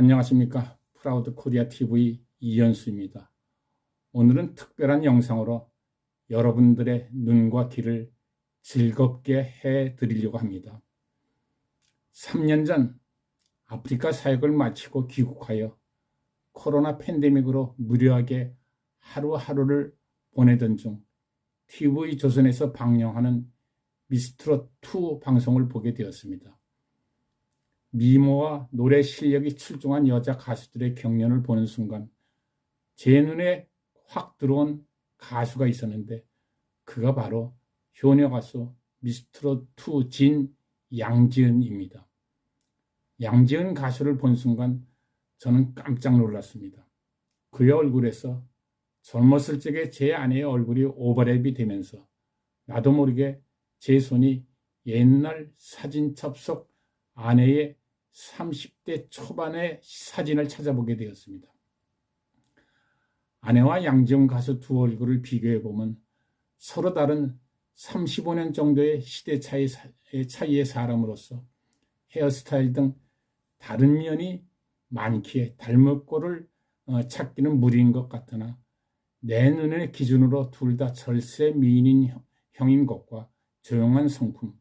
안녕하십니까. 프라우드 코리아 TV 이현수입니다. 오늘은 특별한 영상으로 여러분들의 눈과 귀를 즐겁게 해 드리려고 합니다. 3년 전 아프리카 사역을 마치고 귀국하여 코로나 팬데믹으로 무료하게 하루하루를 보내던 중 TV 조선에서 방영하는 미스트롯2 방송을 보게 되었습니다. 미모와 노래 실력이 출중한 여자 가수들의 경연을 보는 순간 제 눈에 확 들어온 가수가 있었는데 그가 바로 효녀 가수 미스트롯2 진 양지은입니다. 양지은 가수를 본 순간 저는 깜짝 놀랐습니다. 그의 얼굴에서 젊었을 적에 제 아내의 얼굴이 오버랩이 되면서 나도 모르게 제 손이 옛날 사진 첩 속 아내의 30대 초반의 사진을 찾아보게 되었습니다. 아내와 양지영 가수 두 얼굴을 비교해 보면 서로 다른 35년 정도의 시대 차이, 차이의 사람으로서 헤어스타일 등 다른 면이 많기에 닮을 꼴을 어, 찾기는 무리인 것 같으나 내 눈의 기준으로 둘 다 절세 미인인 형인 것과 조용한 성품,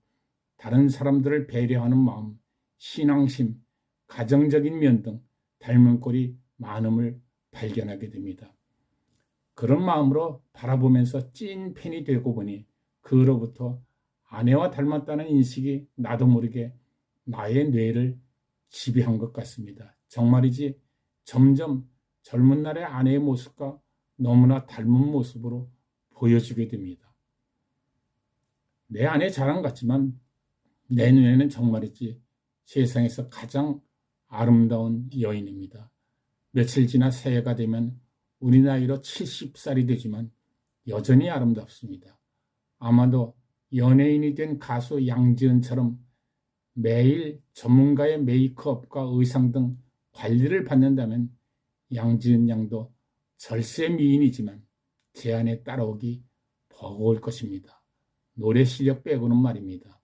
다른 사람들을 배려하는 마음, 신앙심, 가정적인 면 등 닮은 꼴이 많음을 발견하게 됩니다. 그런 마음으로 바라보면서 찐 팬이 되고 보니 그로부터 아내와 닮았다는 인식이 나도 모르게 나의 뇌를 지배한 것 같습니다. 정말이지 점점 젊은 날의 아내의 모습과 너무나 닮은 모습으로 보여주게 됩니다. 내 아내 자랑 같지만 내 눈에는 정말이지 세상에서 가장 아름다운 여인입니다. 며칠 지나 새해가 되면 우리 나이로 70살이 되지만 여전히 아름답습니다. 아마도 연예인이 된 가수 양지은처럼 매일 전문가의 메이크업과 의상 등 관리를 받는다면 양지은 양도 절세 미인이지만 제 안에 따라오기 버거울 것입니다. 노래 실력 빼고는 말입니다.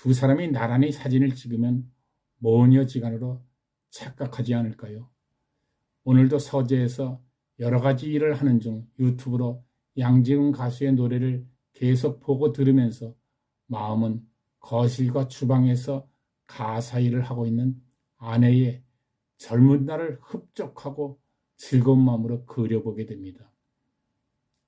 두 사람이 나란히 사진을 찍으면 모녀지간으로 착각하지 않을까요? 오늘도 서재에서 여러 가지 일을 하는 중 유튜브로 양지은 가수의 노래를 계속 보고 들으면서 마음은 거실과 주방에서 가사 일을 하고 있는 아내의 젊은 날을 흡족하고 즐거운 마음으로 그려보게 됩니다.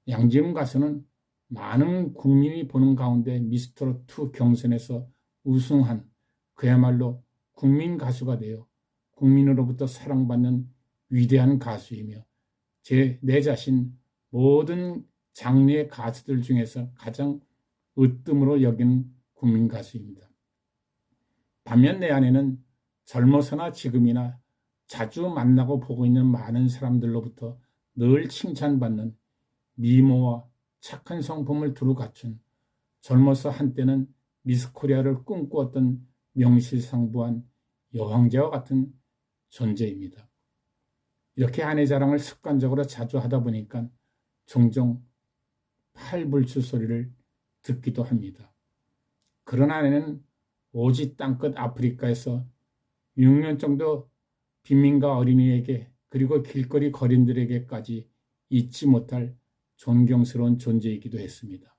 양지은 가수는 많은 국민이 보는 가운데 미스터2 경선에서 우승한 그야말로 국민 가수가 되어 국민으로부터 사랑받는 위대한 가수이며 제 내 자신 모든 장르의 가수들 중에서 가장 으뜸으로 여기는 국민 가수입니다. 반면 내 안에는 젊어서나 지금이나 자주 만나고 보고 있는 많은 사람들로부터 늘 칭찬받는 미모와 착한 성품을 두루 갖춘 젊어서 한때는 미스코리아를 꿈꾸었던 명실상부한 여왕제와 같은 존재입니다. 이렇게 아내 자랑을 습관적으로 자주 하다 보니까 종종 팔불출 소리를 듣기도 합니다. 그런 아내는 오지 땅끝 아프리카에서 6년 정도 빈민가 어린이에게 그리고 길거리 거린들에게까지 잊지 못할 존경스러운 존재이기도 했습니다.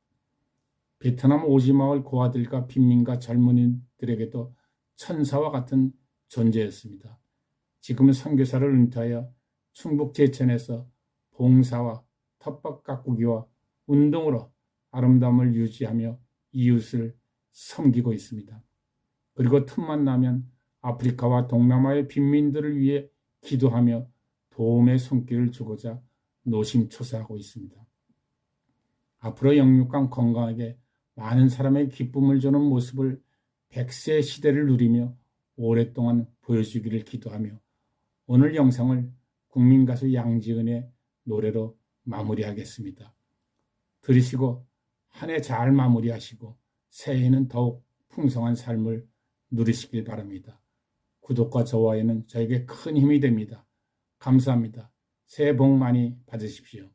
베트남 오지마을 고아들과 빈민가 젊은이들에게도 천사와 같은 존재였습니다. 지금은 선교사를 은퇴하여 충북 제천에서 봉사와 텃밭 가꾸기와 운동으로 아름다움을 유지하며 이웃을 섬기고 있습니다. 그리고 틈만 나면 아프리카와 동남아의 빈민들을 위해 기도하며 도움의 손길을 주고자 노심초사하고 있습니다. 앞으로 영육간 건강하게 많은 사람의 기쁨을 주는 모습을 백세 시대를 누리며 오랫동안 보여주기를 기도하며 오늘 영상을 국민 가수 양지은의 노래로 마무리하겠습니다. 들으시고 한 해 잘 마무리하시고 새해에는 더욱 풍성한 삶을 누리시길 바랍니다. 구독과 좋아요는 저에게 큰 힘이 됩니다. 감사합니다. 새해 복 많이 받으십시오.